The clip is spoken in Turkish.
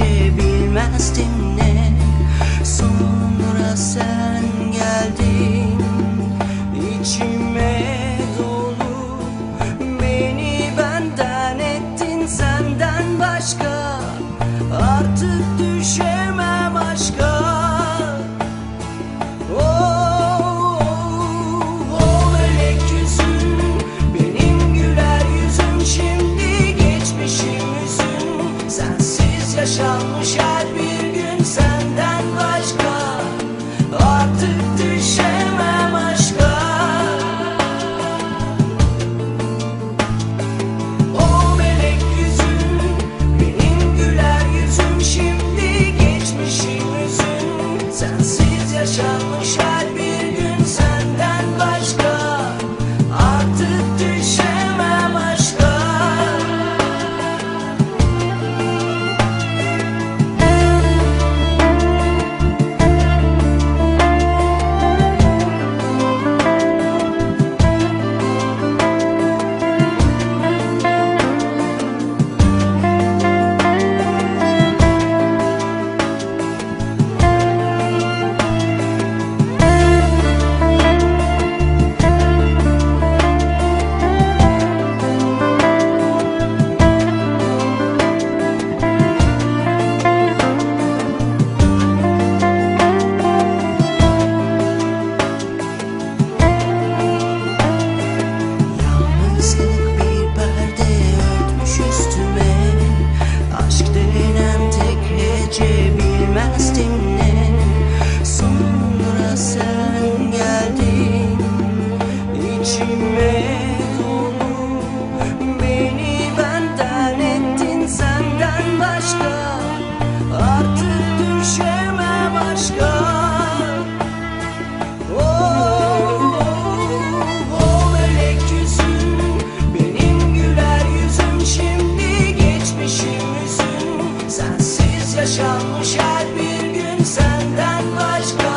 önce bilmezdim ne. Sonra sen geldin içime dolu Beni benden ettin senden başka Artık düşer bir gün senden başka. Artık düşemem aşka. O melek yüzün benim güler yüzüm. Şimdi geçmişim üzüm sensiz yaşam Hasretimden sonra sen geldin. İçime dolu Beni benden ettin senden başka. Artık düşer. nós cantamos.